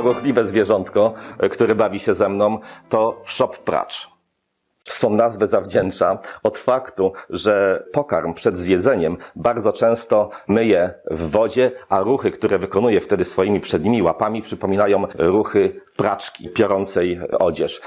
ruchliwe zwierzątko, e, które bawi się ze mną, to szop pracz. Swą nazwę zawdzięcza od faktu, że pokarm przed zjedzeniem bardzo często myje w wodzie, a ruchy, które wykonuje wtedy swoimi przednimi łapami, przypominają ruchy praczki piorącej odzież.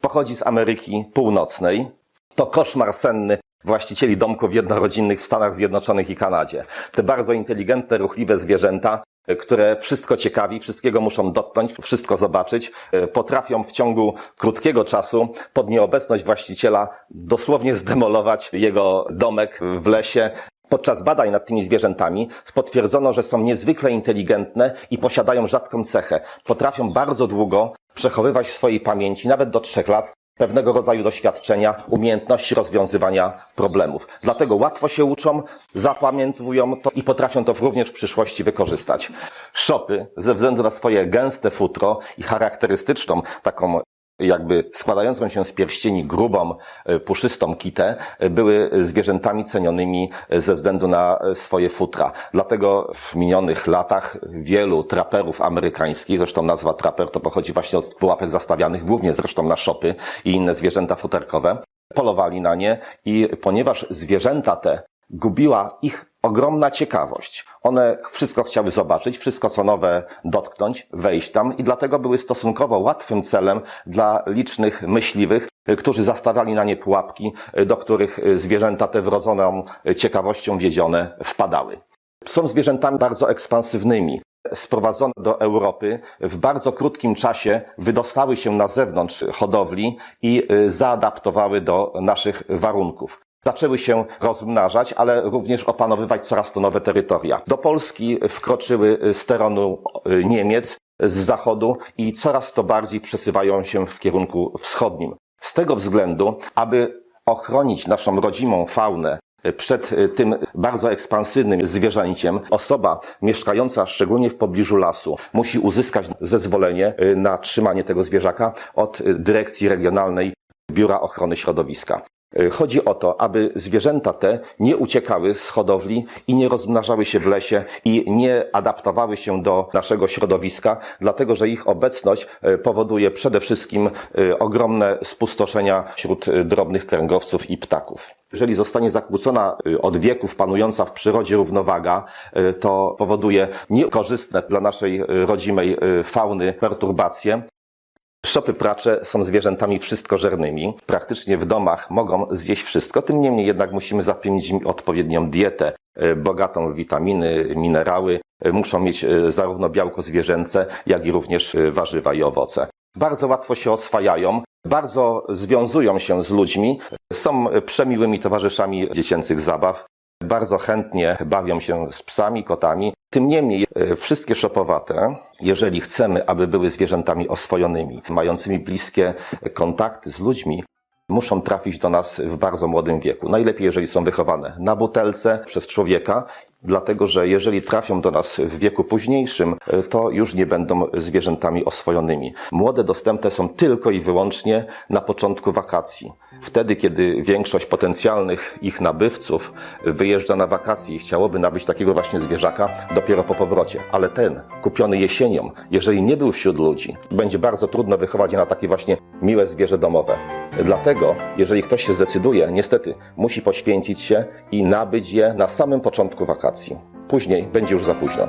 Pochodzi z Ameryki Północnej. To koszmar senny właścicieli domków jednorodzinnych w Stanach Zjednoczonych i Kanadzie. Te bardzo inteligentne, ruchliwe zwierzęta, które wszystko ciekawi, wszystkiego muszą dotknąć, wszystko zobaczyć, e, potrafią w ciągu krótkiego czasu pod nieobecność właściciela dosłownie zdemolować jego domek w lesie, Podczas badań nad tymi zwierzętami potwierdzono, że są niezwykle inteligentne i posiadają rzadką cechę. Potrafią bardzo długo przechowywać w swojej pamięci, nawet do trzech lat, pewnego rodzaju doświadczenia, umiejętności rozwiązywania problemów. Dlatego łatwo się uczą, zapamiętują to i potrafią to również w przyszłości wykorzystać. Szopy, ze względu na swoje gęste futro i charakterystyczną taką jakby składającą się z pierścieni grubą, e, puszystą kitę, e, były zwierzętami cenionymi e, ze względu na swoje futra. Dlatego w minionych latach wielu traperów amerykańskich, zresztą nazwa traper to pochodzi właśnie od pułapek zastawianych głównie zresztą na szopy i inne zwierzęta futerkowe, polowali na nie i ponieważ zwierzęta te gubiła ich ogromna ciekawość. One wszystko chciały zobaczyć, wszystko co nowe dotknąć, wejść tam i dlatego były stosunkowo łatwym celem dla licznych myśliwych, którzy zastawiali na nie pułapki, do których zwierzęta te wrodzoną ciekawością wiedzione wpadały. Są zwierzętami bardzo ekspansywnymi. Sprowadzone do Europy w bardzo krótkim czasie wydostały się na zewnątrz hodowli i zaadaptowały do naszych warunków zaczęły się rozmnażać, ale również opanowywać coraz to nowe terytoria. Do Polski wkroczyły z terenu y, Niemiec, z zachodu i coraz to bardziej przesywają się w kierunku wschodnim. Z tego względu, aby ochronić naszą rodzimą faunę przed y, tym bardzo ekspansywnym zwierzęciem, osoba mieszkająca szczególnie w pobliżu lasu musi uzyskać zezwolenie y, na trzymanie tego zwierzaka od dyrekcji regionalnej Biura Ochrony Środowiska. E, chodzi o to, aby zwierzęta te nie uciekały z hodowli i nie rozmnażały się w lesie i nie adaptowały się do naszego środowiska, dlatego że ich obecność e, powoduje przede wszystkim e, ogromne spustoszenia wśród drobnych kręgowców i ptaków. Jeżeli zostanie zakłócona od wieków panująca w przyrodzie równowaga, to powoduje niekorzystne dla naszej rodzimej fauny perturbacje, Szopy pracze są zwierzętami wszystkożernymi. Praktycznie w domach mogą zjeść wszystko, tym niemniej jednak musimy zapewnić im odpowiednią dietę, e, bogatą w witaminy, minerały. E, muszą mieć e, zarówno białko zwierzęce, jak i również warzywa i owoce. Bardzo łatwo się oswajają, bardzo związują się z ludźmi, są przemiłymi towarzyszami dziecięcych zabaw bardzo chętnie bawią się z psami, kotami. Tym niemniej e, wszystkie szopowate, jeżeli chcemy, aby były zwierzętami oswojonymi, mającymi bliskie kontakty z ludźmi, muszą trafić do nas w bardzo młodym wieku. Najlepiej, jeżeli są wychowane na butelce przez człowieka, dlatego że jeżeli trafią do nas w wieku późniejszym, e, to już nie będą zwierzętami oswojonymi. Młode dostępne są tylko i wyłącznie na początku wakacji. Wtedy, kiedy większość potencjalnych ich nabywców wyjeżdża na wakacje i chciałoby nabyć takiego właśnie zwierzaka dopiero po powrocie. Ale ten, kupiony jesienią, jeżeli nie był wśród ludzi, będzie bardzo trudno wychować je na takie właśnie miłe zwierzę domowe. Dlatego, jeżeli ktoś się zdecyduje, niestety musi poświęcić się i nabyć je na samym początku wakacji. Później będzie już za późno.